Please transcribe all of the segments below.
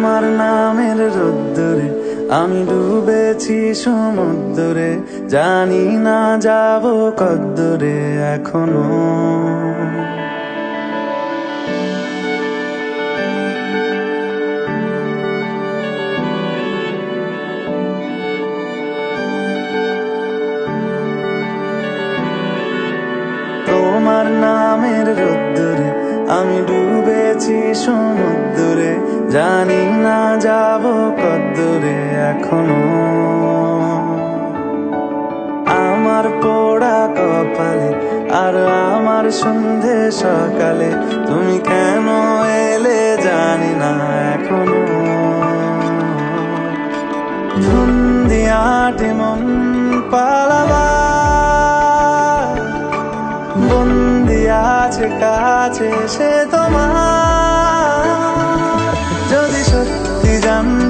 তোমার নামের রোদ্দুরে, আমি ডুবেছি সমুদ্রে, জানি না যাব কদ্দুরে এখনও। তোমার নামের রোদ্দুরে, আমি ডুবেছি সমুদ্রে জানি না যাব কদ্দুরে এখনও। আমার পোড়া কপালে আর আমার সন্ধে সকালে তুমি কেন এলে জানি না এখনও। ধুন্দিয়াটে মন পালাবা বন্দি আছে কাছে সে তোমার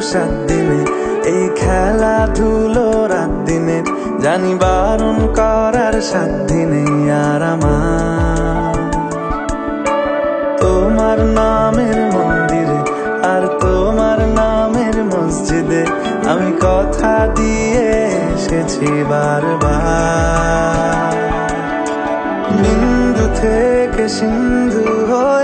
সাত দিনে, এই খেলাধুলো রাত দিনে, জানি বারণ করার সাত দিনে আর তোমার নামের মন্দিরে আর তোমার নামের মসজিদে আমি কথা দিয়ে এসেছি বারবার। বিন্দু থেকে সিন্ধু হয়ে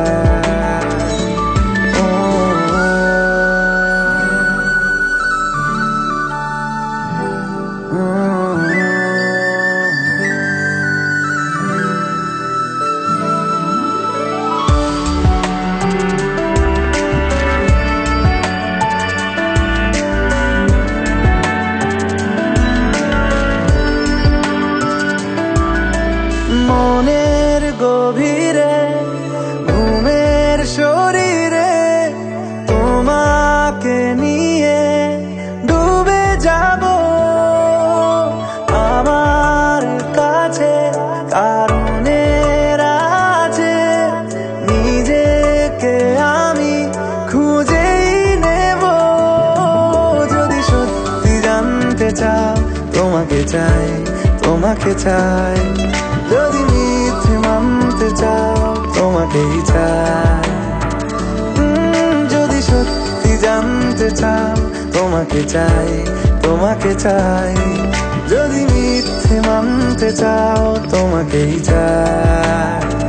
কাছে কারণের আছে নিজেকে আমি খুঁজেই নেব। যদি সত্যি জানতে চাও, তোমাকে চাই তোমাকে চাই। যদি মিথ্যে মানতে চাও, তোমাকেই চাই। যদি সত্যি জানতে চাও, তোমাকে চাই তোমাকে চাই। যদি মিথ্যে মানতে চাও তোমাকেই চাই।